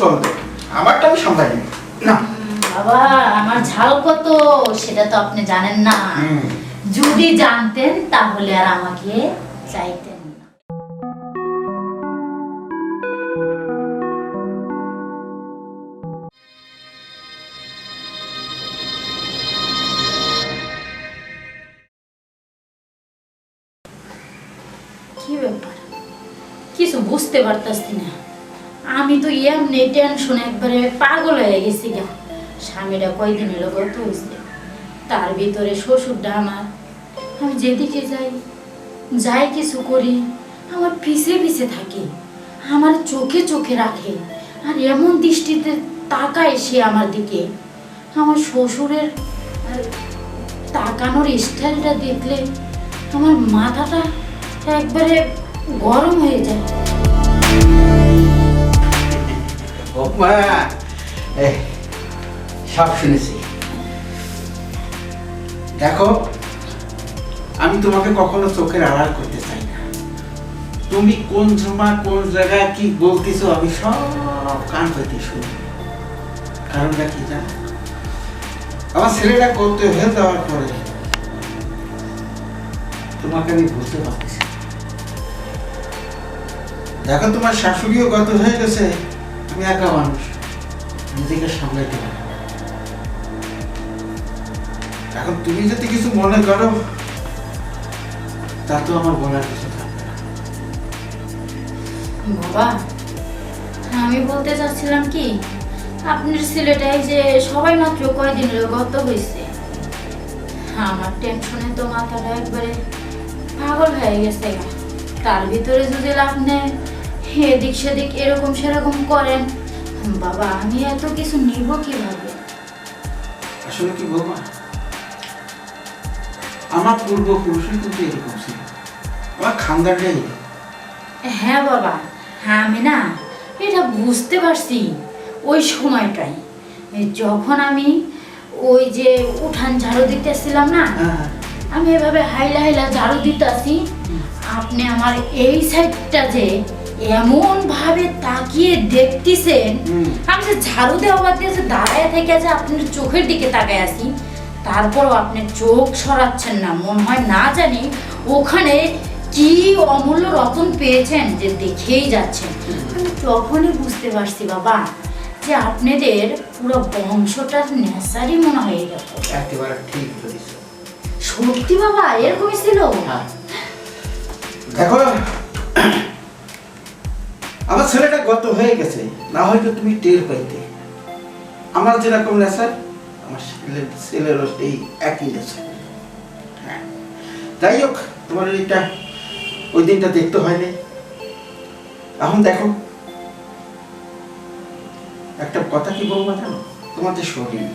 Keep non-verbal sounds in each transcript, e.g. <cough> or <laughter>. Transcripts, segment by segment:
চলবে। আমারটা আমি সামলাই নেব না। বাবা আমার ঝাল কত? সেটা তো আপনি জানেন না। যদি জানতেন তাহলে আর আমাকে চাইতেন কি ব্যাপার? কিছু বুঝতে পারতাছি না। আমি তো এমনি টেনশন একবারে পাগল হয়ে গেছি গা। স্বামীটা কয়দিন এলো গত হয়েছে তার ভিতরে শ্বশুরটা আমার। আমি যেদিকে যাই যাই কিছু করি, আমার পিছে পিছে থাকে, আমার চোখে চোখে রাখে, আর এমন দৃষ্টিতে তাকায় সে আমার দিকে। আমার শ্বশুরের তাকানোর স্টাইলটা দেখলে আমার মাথাটা একবারে গরম হয়ে যায়। সব শুনেছি। দেখো, আমি তোমাকে কখনো চোখের আড়াল করতে চাই না। তুমি কোন কোন জায়গায় কি বলতেছো, আমি সব কান শুনি। কারণটা কি জানো? আমার ছেলেটা করতে হয়ে যাওয়ার পরে তোমাকে আমি বুঝতে পারতেছি দেখো, তোমার শাশুড়িও গত হয়ে গেছে। আমি একা মানুষ, নিজেকে সামলাইতে পারি। এখন তুমি যদি কিছু মনে করো, তা তো আমার বলার কিছু বাবা, আমি বলতে চাচ্ছিলাম কি, আপনার ছেলেটাই যে সবাই মাত্র কয়দিন গত হয়েছে, আমার টেনশনে তো মাথাটা একবারে পাগল হয়ে গেছে তার ভিতরে যদি আপনি এদিক সেদিক এরকম সেরকম করেন। বাবা আমি এত কিছু নিব কীভাবে? আসলে কি বলব? আমার পূর্বপুরুষই কিন্তু এরকম ছিল। আমার খানদানটাই হ্যাঁ বাবা হ্যাঁ আমি না এটা বুঝতে পারছি ওই সময়টাই। যখন আমি ওই যে উঠান ঝাড়ু দিতেছিলাম না হ্যাঁ আমি এভাবে হাইলা হাইলা ঝাড়ু দিতেছি আপনি আমার এই সাইডটা যে এমন ভাবে তাকিয়ে দেখতেছেন। আমি যে ঝাড়ু দেওয়া বাদ দিয়ে দাঁড়ায় থেকে যে আপনার চোখের দিকে তাকায় আসি তারপরও আপনি চোখ সরাচ্ছেন না মনে হয় না জানি ওখানে কি অমূল্য রতন পেয়েছেন যে দেখেই যাচ্ছেন। আমি তখনই বুঝতে পারছি বাবা যে আপনাদের পুরো বংশটার নেশারই মনে হয়ে গেল একেবারে ঠিক সত্যি বাবা এরকমই ছিল? হ্যাঁ। দেখো আমার ছেলেটা গত হয়ে গেছে না হয়তো তুমি টের পাইতে। আমার যেরকম নেশার আমার ছেলে ছেলেরও সেই একই নেশা। হ্যাঁ। যাই হোক তোমার এইটা ওই দিনটা দেখতে হয়নি। এখন দেখো। একটা কথা কি বলব জানো? তোমাদের শরীর।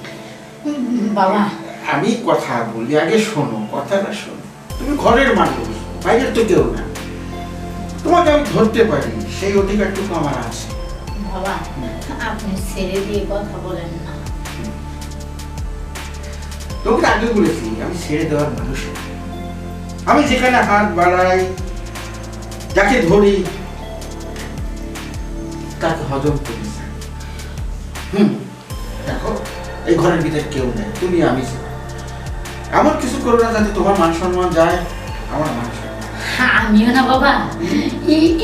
বাবা। আমি কথা বলি আগে শোনো কথাটা শোনো। তুমি ঘরের মানুষ বাইরের তো কেউ না। তোমাকে আমি ধরতে পারি সেই অধিকারটুকু আমার আছে। বাবা আপনি ছেড়ে দিয়ে কথা বলেন না। তোমাকে আগে বলেছি আমি ছেড়ে দেওয়ার মানুষ আমি যেখানে হাত বাড়াই যাকে ধরি তাকে হজম করি। হুম দেখো এই ঘরের ভিতরে কেউ নেই তুমি আমি এমন কিছু করো না যাতে তোমার মান সম্মান যায় আমার মান সম্মান আমিও না বাবা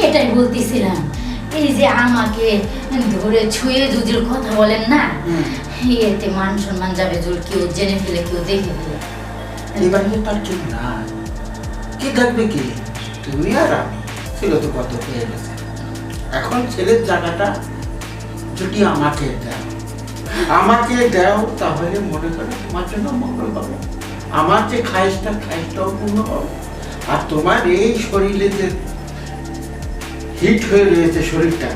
এটাই বলতেছিলাম। এই যে আমাকে ধরে ছুঁয়ে জুজুর কথা বলেন না এতে মান সম্মান যাবে জোর কেউ জেনে ফেলে কেউ দেখে ফেলে। এবার তার কেউ নাই কে থাকবে কে? তুমি আর আমি। ছিল তো কত হয়ে গেছে। এখন ছেলের জায়গাটা যদি আমাকে দাও আমাকে দাও তাহলে মনে করো তোমার জন্য মঙ্গল হবে আমার যে খাইসটা খাইসটাও পূর্ণ হবে আর তোমার এই শরীরে যে হিট হয়ে রয়েছে শরীরটা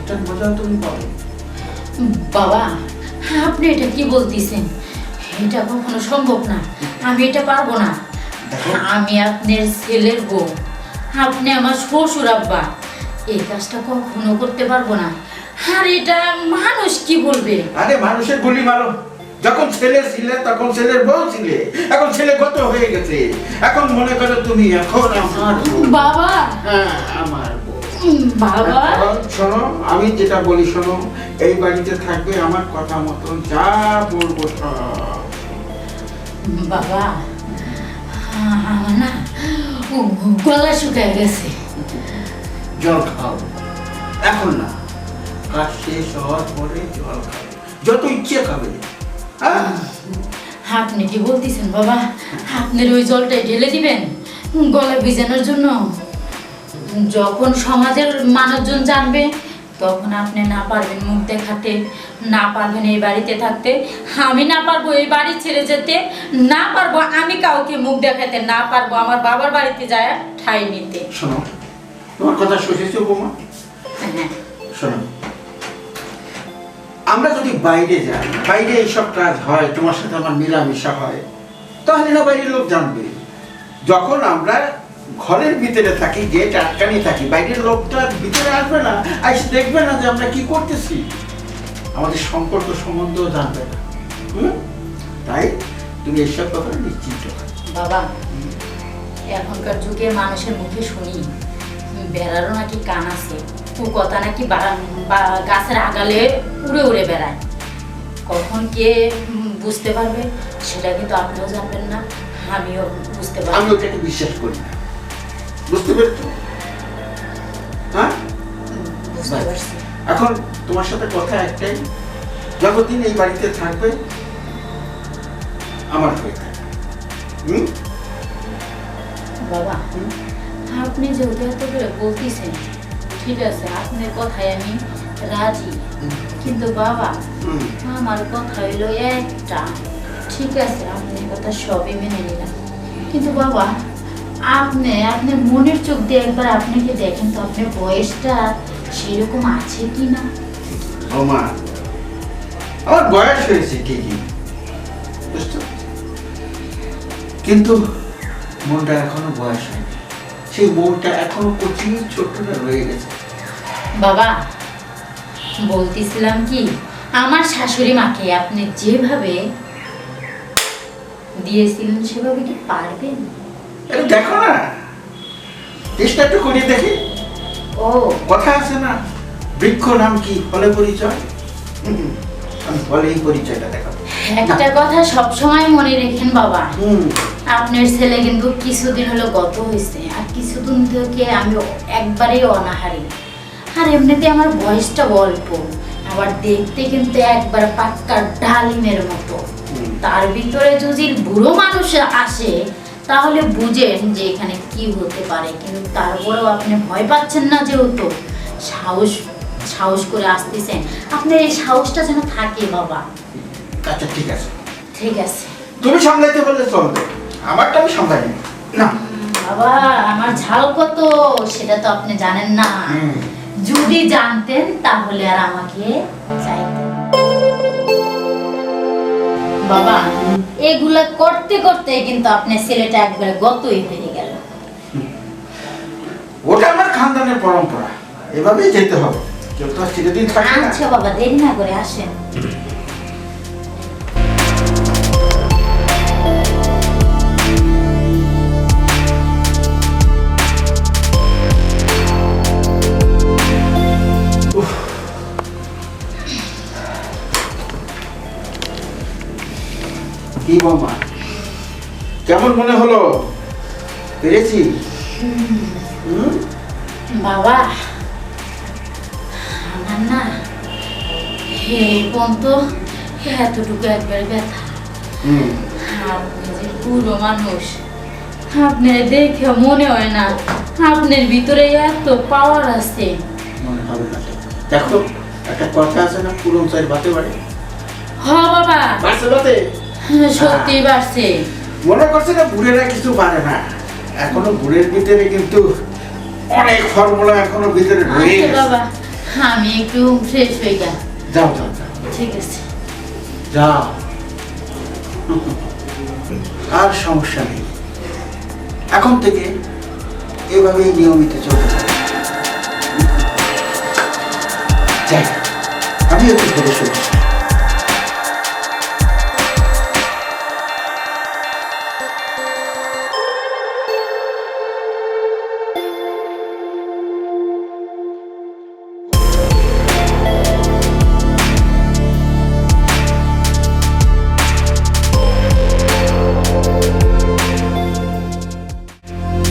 এটার মজা তুমি পাবে। বাবা আপনি এটা কি বলতেছেন? এটা কখনো সম্ভব না। আমি এটা পারব না। আমি আপনার ছেলের বউ। আপনি আমার শ্বশুর আব্বা। এই কাজটা কখনো করতে পারব না। আর এটা মানুষ কি বলবে? আরে মানুষের গুলি মারো। যখন ছেলে ছিলে তখন ছেলের বউ ছিলে। এখন ছেলে কত হয়ে গেছে। এখন মনে করো তুমি এখন আমার বাবা। হ্যাঁ আমার বাবা। শোনো আমি যেটা বলি শোনো এই বাড়িতে থাকবে আমার কথা মতন যা বলব সব। বাবা আমার না গলা শুকায় গেছে। জল খাও। এখন না কাজ শেষ হওয়ার পরে জল খাবে। যত ইচ্ছে খাবে। আপনি কি বলতেছেন বাবা? আপনার ওই জলটা ঢেলে দিবেন? গলা ভিজানোর জন্য? যখন সমাজের মানুষজন জানবে তখন আপনি না পারবেন মুখ দেখাতে না পারবেন এই বাড়িতে থাকতে। আমি না পারব এই বাড়ি ছেড়ে যেতে না পারব আমি কাউকে মুখ দেখাতে না পারব আমার বাবার বাড়িতে যায় ঠাই নিতে। শোনো তোমার কথা শুনেছো বৌমা হ্যাঁ। শোনো আমরা যদি বাইরে যাই, বাইরে এইসব কাজ হয়, তোমার সাথে আমার মেলামেশা হয়, তাহলে না বাইরের লোক জানবে। যখন আমরা ঘরের ভিতরে থাকি, গেট আটকানি থাকি, বাইরের লোকটা ভিতরে আসবে না আইসে দেখবে না যে আমরা কি করতেছি। আমাদের সম্পর্ক সম্বন্ধেও জানবে না। হুম? তাই তুমি এইসব ব্যাপারে নিশ্চিন্ত বাবা, এখনকার যুগে মানুষের মুখে শুনি, বেড়ারও নাকি কান আছে। কথা নাকি গাছের আগালে উড়ে উড়ে বেড়ায়। কখন কে বুঝতে পারবে? সেটা কিন্তু আপনিও জানবেন না আমিও বুঝতে আমি পারব ওটাকে বিশ্বাস করি না। বুঝতে পেরেছ? হ্যাঁ? বুঝতে পারছি। এখন তোমার সাথে কথা একটাই যতদিন এই বাড়িতে থাকবে আমার হয়ে থাকবে। হুম? বাবা আপনি যেহেতু এত করে বলতেছেন ঠিক আছে আপনার কথায় আমি রাজি। কিন্তু বাবা আমার কথা হইল একটা। ঠিক আছে আপনার কথা সবই মেনে নিলাম। কিন্তু বাবা আপনি আপনার মনের চোখ দিয়ে একবার আপনাকে দেখেন তো আপনার বয়সটা সেরকম আছে কি না? আমার বয়স হয়েছে ঠিকই কিন্তু মনটা এখনও বয়স হয়নি। সেই মনটা এখনও কচি ছোট্টটা রয়ে গেছে। বাবা বলতেছিলাম কি আমার শাশুড়ি মাকে আপনি যেভাবে দিয়েছিলেন সেভাবে কি পারবেন? দেখো না চেষ্টা একটু করিয়ে দেখি। ও। কথা আছে না বৃক্ষ নাম কি ফলে পরিচয়? আমি ফলে এই পরিচয়টা দেখাবো। একটা কথা সবসময় মনে রেখেন বাবা। হুম। আপনার ছেলে কিন্তু কিছুদিন হলো গত হয়েছে আর কিছুদিন থেকে আমি একবারেই অনাহারি। আর এমনিতে আমার বয়সটা অল্প আবার দেখতে কিন্তু একবার পাক্কা ডালিমের মতো। তার ভিতরে যদি বুড়ো মানুষ আসে তাহলে বুঝেন যে এখানে কি হতে পারে কিন্তু তারপরেও আপনি ভয় পাচ্ছেন না যেহেতু। সাহস সাহস করে আসতেছেন। আপনার এই সাহসটা যেন থাকে বাবা। আচ্ছা ঠিক আছে। ঠিক আছে। তুমি সামলাইতে বললে চলবে। আমারটা আমি সামলাই নেব। না। বাবা আমার ঝাল কত? সেটা তো আপনি জানেন না। যদি জানতেন তাহলে আর আমাকে চাইতেন। বাবা এগুলা করতে করতে কিন্তু আপনার ছেলেটা একবারে গতই হয়ে গেল। ওটা আমার খানদানের পরম্পরা। এভাবেই যেতে হবে। কেউ তো চিরদিন থাকে না। আচ্ছা বাবা দেরি না করে আসেন। কি বাবা কেমন মনে হলো? পেরেছি? বাবা আমার না এই এতটুকু একবারে ব্যথা। আপনি যে পুরো মানুষ আপনার দেখে মনে হয় না আপনার ভিতরে এত পাওয়ার আছে। মনে হবে না। দেখো একটা কথা আছে না পুরন চাই বাতে বাড়ে হ বাবা। বাসে বাতে? <laughs> সত্যি বাড়ছে মনে করছে না বুড়েরা কিছু পারে না। এখনও বুড়ের ভিতরে কিন্তু অনেক ফর্মুলা এখনও ভিতরে রয়ে আচ্ছা গেছে। বাবা আমি একটু ফ্রেশ যাও যাও যাও। ঠিক আছে। যাও। আর সমস্যা নেই। এখন থেকে এভাবেই নিয়মিত চলতে থাকবে। যাই আমি একটু শুনছি